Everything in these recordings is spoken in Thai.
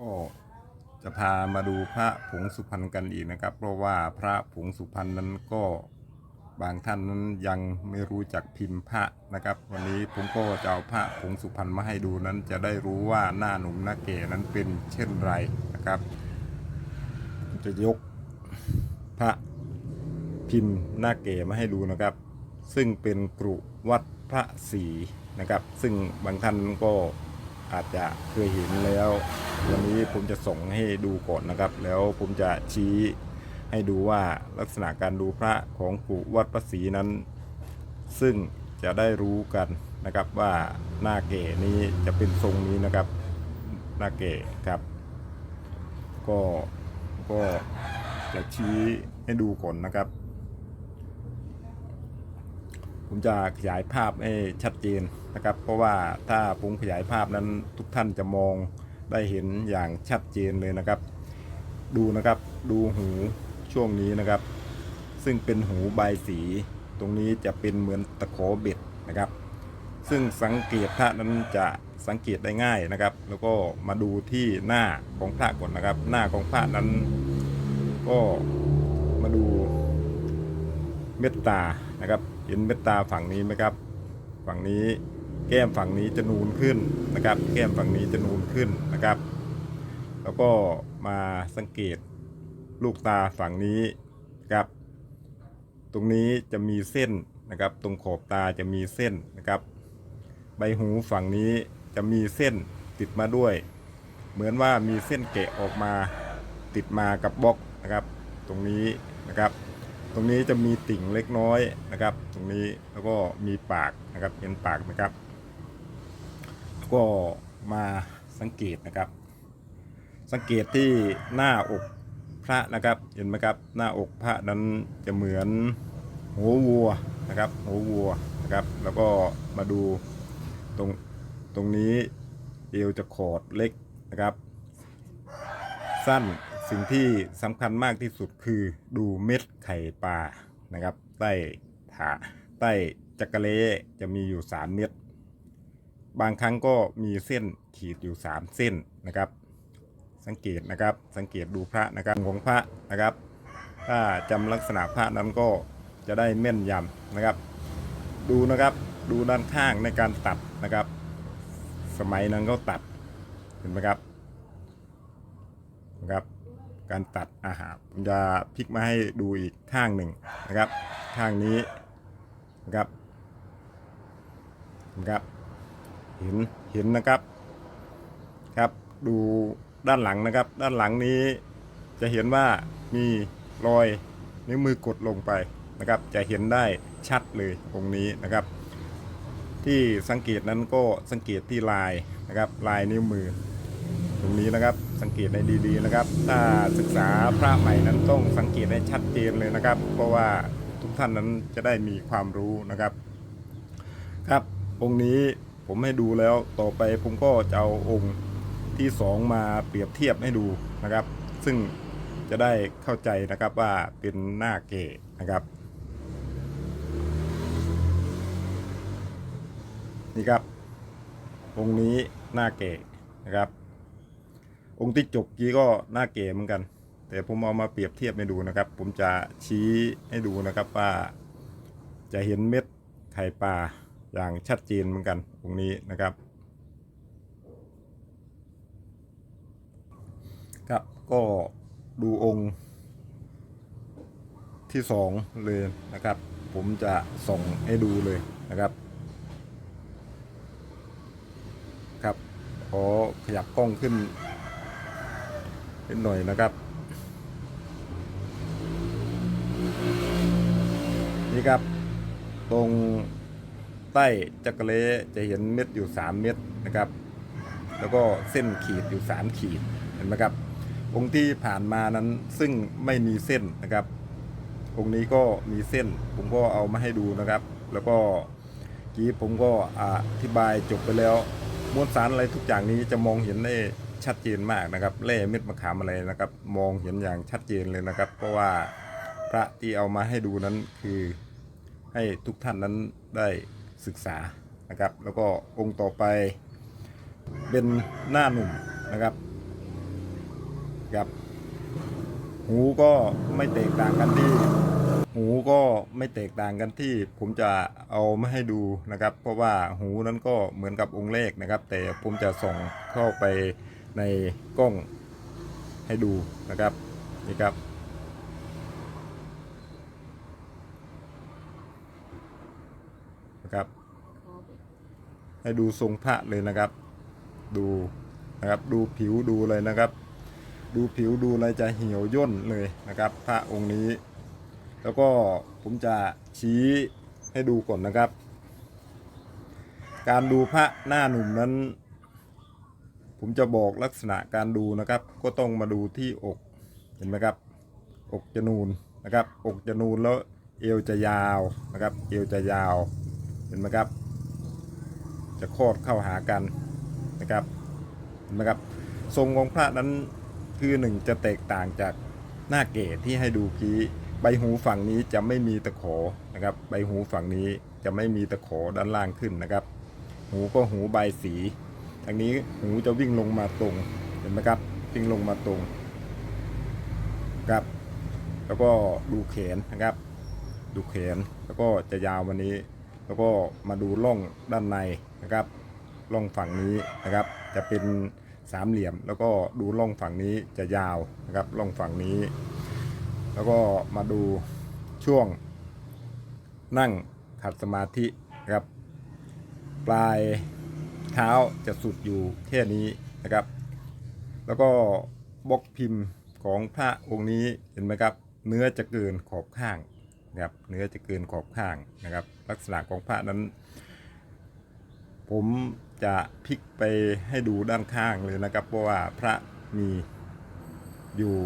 ก็จะพามาดูพระผงสุพรรณกันอีกนะครับ เพราะว่าพระผงสุพรรณนั้นก็บางท่านนั้นยังไม่รู้จักพิมพ์พระนะครับ วันนี้ผมก็จะเอาพระผงสุพรรณมาให้ดูนั้น จะได้รู้ว่าหน้าหนุ่มหน้าเก๋นั้นเป็นเช่นไรนะครับ จะยกพระพิมพ์หน้าเก๋มาให้ดูนะครับ ซึ่งเป็นกรุวัดพระศรีนะครับ ซึ่งบางท่านก็ อาจจะเคยเห็นแล้ว วันนี้ผมจะส่งให้ดูก่อนนะครับ แล้วผมจะชี้ให้ดูว่าลักษณะการดูพระของกุวัดพระศรีนั้น ซึ่งจะได้รู้กันนะครับว่าหน้าเก๋นี้จะเป็นทรงนี้นะครับหน้าเก๋ครับ ก็ก็จะชี้ให้ดูก่อนนะครับ ผมจะขยายภาพให้ชัดเจนนะครับ เพราะว่าถ้าผมขยายภาพนั้นทุกท่านจะมองได้เห็นอย่างชัดเจนเลยนะครับ ดูนะครับดูหูช่วงนี้นะครับ ซึ่งเป็นหูใบสี ตรงนี้จะเป็นเหมือนตะขอเบ็ดนะครับ ซึ่งสังเกตพระนั้นจะสังเกตได้ง่ายนะครับ แล้วก็มาดูที่หน้าของพระก่อนนะครับ หน้าของพระนั้น ก็มาดูเม็ดตานะครับ เห็นเม็ดตาฝั่งนี้ไหมครับ ฝั่งนี้แก้มฝั่งนี้จะนูนขึ้นนะครับ แก้มฝั่งนี้จะนูนขึ้นนะครับ แล้วก็มาสังเกตลูกตาฝั่งนี้ครับ ตรงนี้จะมีเส้นนะครับ ตรงขอบตาจะมีเส้นนะครับ ใบหูฝั่งนี้จะมีเส้นติดมาด้วย เหมือนว่ามีเส้นแกะออกมาติดมากับบล็อกนะครับ ตรงนี้นะครับ ตรงนี้จะมีติ่งเล็กน้อยนะครับ ตรงนี้แล้วก็มีปากนะครับเห็นปากไหมครับแล้วก็มาสังเกตนะครับ สังเกตที่หน้าอกพระนะครับเห็นไหมครับหน้าอกพระนั้นจะเหมือนหัววัวนะครับหัววัวนะครับ แล้วก็มาดูตรงตรงนี้เอวจะขอดเล็กนะครับ สั้น สิ่งที่สำคัญมากที่สุดคือดูเม็ดไข่ปลานะครับ ใต้ถาใต้จักระเลจะมีอยู่ 3 เม็ดบางครั้งก็มีเส้นขีดอยู่ 3 เส้นนะครับ สังเกตนะครับสังเกตดูพระนะครับของพระนะครับ ถ้าจำลักษณะพระนั้นก็จะได้แม่นยำนะครับ ดูนะครับดูด้านข้างในการตัดนะครับ สมัยนั้นก็ตัดเห็นไหมครับนะครับ การตัดอาหารผมจะพลิกมาให้ดูอีกข้างหนึ่งนะครับ ข้างนี้นะครับนะครับเห็นเห็นนะครับครับดูด้านหลังนะครับ ด้านหลังนี้จะเห็นว่ามีรอยนิ้วมือกดลงไปนะครับ จะเห็นได้ชัดเลยตรงนี้นะครับ ที่สังเกตนั้นก็สังเกตที่ลายนะครับลายนิ้วมือ ตรงนี้นะครับสังเกตให้ดีๆนะครับ ถ้าศึกษาพระใหม่นั้นต้องสังเกตให้ชัดเจนเลยนะครับ เพราะว่าทุกท่านนั้นจะได้มีความรู้นะครับ ครับองค์นี้ผมให้ดูแล้วต่อไปผมก็จะเอาองค์ที่สองมาเปรียบเทียบให้ดูนะครับ ซึ่งจะได้เข้าใจนะครับว่าเป็นหน้าเก๋นะครับนี่ครับองค์นี้หน้าเก๋นะครับ องค์ที่จบกี้ก็หน้าเก๋เหมือนกัน แต่ผมเอามาเปรียบเทียบให้ดูนะครับ ผมจะชี้ให้ดูนะครับว่าจะเห็นเม็ดไข่ปลาอย่างชัดเจนเหมือนกันตรงนี้นะครับครับก็ดูองค์ที่สองเลยนะครับ ผมจะส่งให้ดูเลยนะครับครับขอขยับกล้องขึ้น นิดหน่อยนะครับ นี่ครับ ตรงใต้จักระเลจะเห็นเม็ดอยู่ 3 เม็ดนะครับ แล้วก็เส้นขีดอยู่ 3 ขีดเห็นไหมครับองค์ที่ผ่านมานั้นซึ่งไม่มีเส้นนะครับองค์นี้ก็มีเส้นผมก็เอามาให้ดูนะครับ แล้วก็กี้ผมก็อธิบายจบไปแล้วมวลสารอะไรทุกอย่างนี้จะมองเห็นได้ ชัดเจนมากนะครับเล่เม็ดมะขามอะไรนะครับ มองเห็นอย่างชัดเจนเลยนะครับ เพราะว่าพระที่เอามาให้ดูนั้นคือให้ทุกท่านนั้นได้ศึกษานะครับ แล้วก็องค์ต่อไปเป็นหน้าหนุ่มนะครับครับ หูก็ไม่แตกต่างกันที่ หูก็ไม่แตกต่างกันที่ ผมจะเอามาให้ดูนะครับ เพราะว่าหูนั้นก็เหมือนกับองค์เลขนะครับ แต่ผมจะส่งเข้าไป ในกล้องให้ดูนะครับนี่ครับ นะครับ ให้ดูทรงพระเลยนะครับ ดูนะครับดูผิวดูเลยนะครับ ดูผิวดูอะไรจะเหี่ยวย่นเลยนะครับพระองค์นี้ แล้วก็ผมจะชี้ให้ดูก่อนนะครับ การดูพระหน้าหนุ่มนั้น ผมจะบอกลักษณะการดูนะครับ ก็ต้องมาดูที่อกเห็นไหมครับ อกจะนูนนะครับ อกจะนูนแล้วเอวจะยาวนะครับ เอวจะยาวเห็นไหมครับ จะโคดเข้าหากันนะครับเห็นไหมครับทรงของพระนั้นคือหนึ่งจะแตกต่างจากหน้าเกศที่ให้ดูกี้ใบหูฝั่งนี้จะไม่มีตะขอนะครับ ใบหูฝั่งนี้จะไม่มีตะขอด้านล่างขึ้นนะครับ หูก็หูใบสี ทางนี้หูจะวิ่งลงมาตรง เห็นไหมครับ วิ่งลงมาตรงครับ แล้วก็ดูแขนนะครับ ดูแขน แล้วก็จะยาววันนี้ แล้วก็มาดูร่องด้านในนะครับ ร่องฝั่งนี้นะครับ จะเป็นสามเหลี่ยม แล้วก็ดูร่องฝั่งนี้จะยาวนะครับ ร่องฝั่งนี้ แล้วก็มาดูช่วง นั่งขัดสมาธินะครับ ปลาย เท้าจะสุดอยู่แค่นี้นะครับ แล้วก็บล็อกพิมพ์ของพระองค์นี้เห็นไหมครับ เนื้อจะเกินขอบข้างนะครับเนื้อจะเกินขอบข้างนะครับ ลักษณะของพระนั้น ผมจะพลิกไปให้ดูด้านข้างเลยนะครับ เพราะว่าพระมีอยู่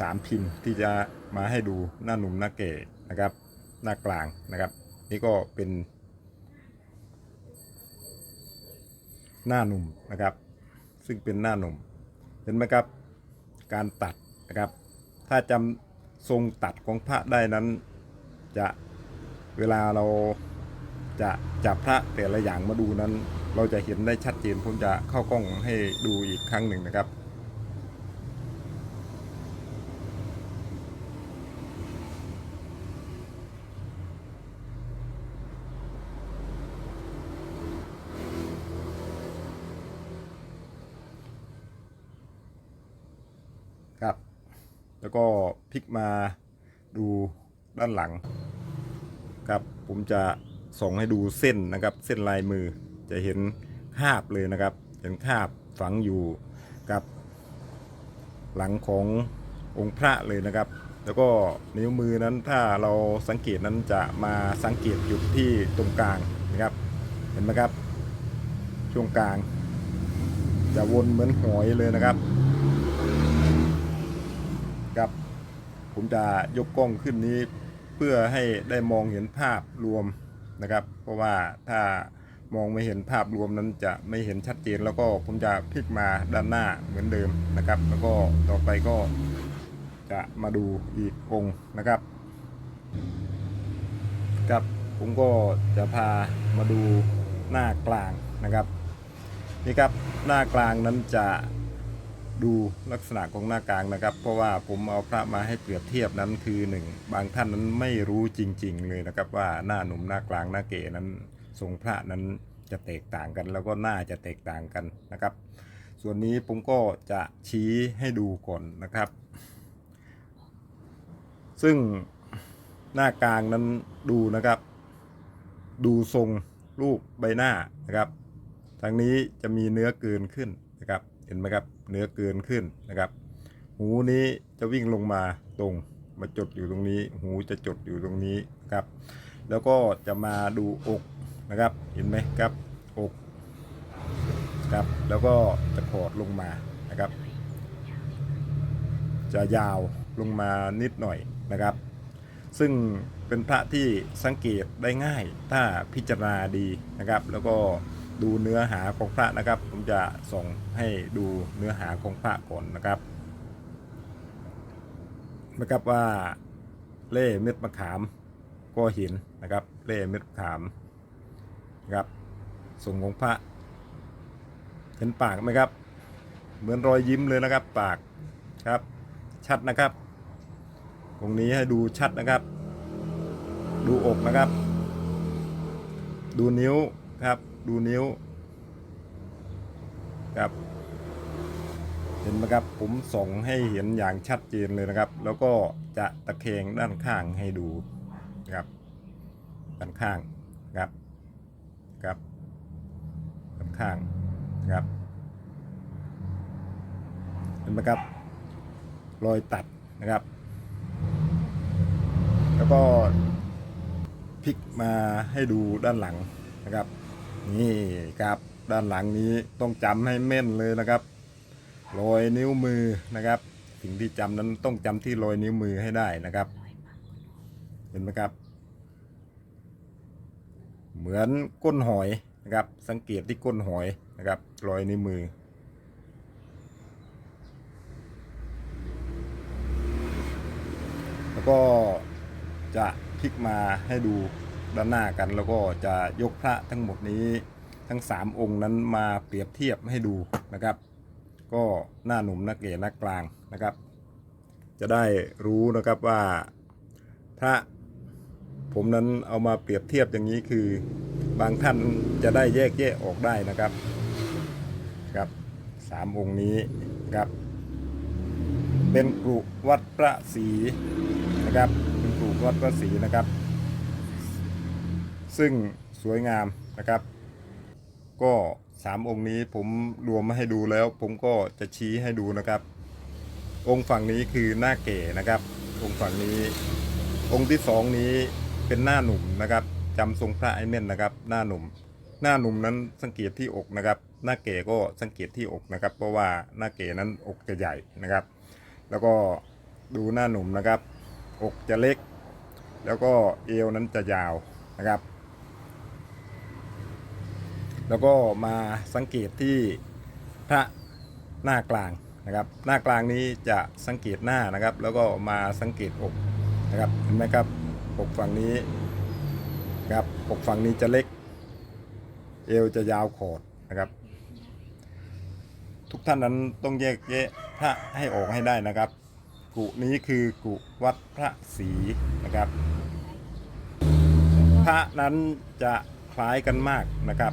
สามพิมพ์ที่จะมาให้ดูหน้าหนุ่มหน้าเก๋นะครับ หน้ากลางนะครับ นี่ก็เป็น หน้าหนุ่มนะครับ ซึ่งเป็นหน้าหนุ่ม เห็นไหมครับ การตัดนะครับ ถ้าจำทรงตัดของพระได้นั้น จะเวลาเราจะจับพระแต่ละอย่างมาดูนั้น เราจะเห็นได้ชัดเจนผมจะเข้ากล้องให้ดูอีกครั้งหนึ่งนะครับ แล้วก็พลิกมาดูด้านหลังครับผมจะส่งให้ดูเส้นนะครับ เส้นลายมือจะเห็นคาบเลยนะครับ เห็นคาบฝังอยู่กับหลังขององค์พระเลยนะครับ แล้วก็นิ้วมือนั้นถ้าเราสังเกตนั้นจะมาสังเกตหยุดที่ตรงกลางนะครับ เห็นไหมครับ ช่วงกลาง จะวนเหมือนหอยเลยนะครับ ผมจะยกกล้องขึ้นนี้เพื่อให้ได้มองเห็นภาพรวมนะครับ เพราะว่าถ้ามองไม่เห็นภาพรวมนั้นจะไม่เห็นชัดเจน แล้วก็ผมจะพลิกมาด้านหน้าเหมือนเดิมนะครับ แล้วก็ต่อไปก็จะมาดูอีกองค์นะครับครับผมก็จะพามาดูหน้ากลางนะครับนี่ครับหน้ากลางนั้นจะ ดูลักษณะของหน้ากลางนะครับ เพราะว่าผมเอาพระมาให้เปรียบเทียบนั้นคือหนึ่งบางท่านนั้นไม่รู้จริง ๆ เลยนะครับ ว่าหน้าหนุ่มหน้ากลางหน้าเก๋นั้นทรงพระนั้นจะแตกต่างกัน แล้วก็หน้าจะแตกต่างกันนะครับ ส่วนนี้ผมก็จะชี้ให้ดูก่อนนะครับ ซึ่งหน้ากลางนั้นดูนะครับ ดูทรงรูปใบหน้านะครับทางนี้จะมีเนื้อเกินขึ้นนะครับ เห็นไหมครับ เนื้อเกินขึ้นนะครับ หูนี้จะวิ่งลงมาตรงมาจดอยู่ตรงนี้ หูจะจดอยู่ตรงนี้ครับ แล้วก็จะมาดูอกนะครับเห็นไหมครับอกครับแล้วก็จะขอดลงมานะครับ จะยาวลงมานิดหน่อยนะครับ ซึ่งเป็นพระที่สังเกตได้ง่ายถ้าพิจารณาดีนะครับ แล้วก็ ดูเนื้อหาของพระนะครับ ผมจะส่งให้ดูเนื้อหาของพระก่อนนะครับนะครับว่าเล่เม็ดมะขามก็ห็นนะครับเล่เม็ดมะขามนะครับส่งของพระเห็นปากไหมครับ เหมือนรอยยิ้มเลยนะครับ ปากครับ ชัดนะครับ ตรงนี้ให้ดูชัดนะครับ ดูอกนะครับ ดูนิ้วครับ ดูนิ้วครับ เห็นไหมครับผมส่องให้เห็นอย่างชัดเจนเลยนะครับ แล้วก็จะตะแคงด้านข้างให้ดูนะครับ ด้านข้างครับครับด้านข้างครับเห็นไหมครับรอยตัดนะครับ แล้วก็พลิกมาให้ดูด้านหลังนะครับ นี่ครับด้านหลังนี้ต้องจำให้แม่นเลยนะครับรอยนิ้วมือนะครับสิ่งที่จำนั้นต้องจำที่รอยนิ้วมือให้ได้นะครับ เห็นไหมครับ เหมือนก้นหอยนะครับ สังเกตที่ก้นหอยนะครับรอยนิ้วมือแล้วก็จะพลิกมาให้ดู ด้านหน้ากัน แล้วก็จะยกพระทั้งหมดนี้ทั้ง 3 องค์นั้นมาเปรียบเทียบให้ดูนะครับ ก็หน้าหนุ่มหน้าเก๋หน้ากลางนะครับ จะได้รู้นะครับว่าพระผมนั้นเอามาเปรียบเทียบอย่างนี้คือบางท่านจะได้แยกแยะออกได้นะครับครับสามองค์นี้ครับ เป็นกรุวัดพระศรีนะครับ เป็นกรุวัดพระศรีนะครับ ซึ่งสวยงามนะครับ ก็สามองค์นี้ผมรวมมาให้ดูแล้ว ผมก็จะชี้ให้ดูนะครับ องค์ฝั่งนี้คือหน้าเก๋นะครับ องค์ฝั่งนี้ องค์ที่สองนี้เป็นหน้าหนุ่มนะครับจำทรงพระไอเม่นนะครับ หน้าหนุ่ม หน้าหนุ่มนั้นสังเกตที่อกนะครับ หน้าเก๋ก็สังเกตที่อกนะครับ เพราะว่าหน้าเก๋นั้นอกจะใหญ่นะครับ แล้วก็ดูหน้าหนุ่มนะครับ อกจะเล็ก แล้วก็เอวนั้นจะยาวนะครับ แล้วก็มาสังเกตที่พระหน้ากลางนะครับ หน้ากลางนี้จะสังเกตหน้านะครับ แล้วก็มาสังเกตอกนะครับเห็นไหมครับอกฝั่งนี้ครับอกฝั่งนี้จะเล็ก เอวจะยาวโขดนะครับ ทุกท่านนั้นต้องแยกแยะพระให้ออกให้ได้นะครับ กุนี้คือกุวัดพระศรีนะครับ พระนั้นจะคล้ายกันมากนะครับ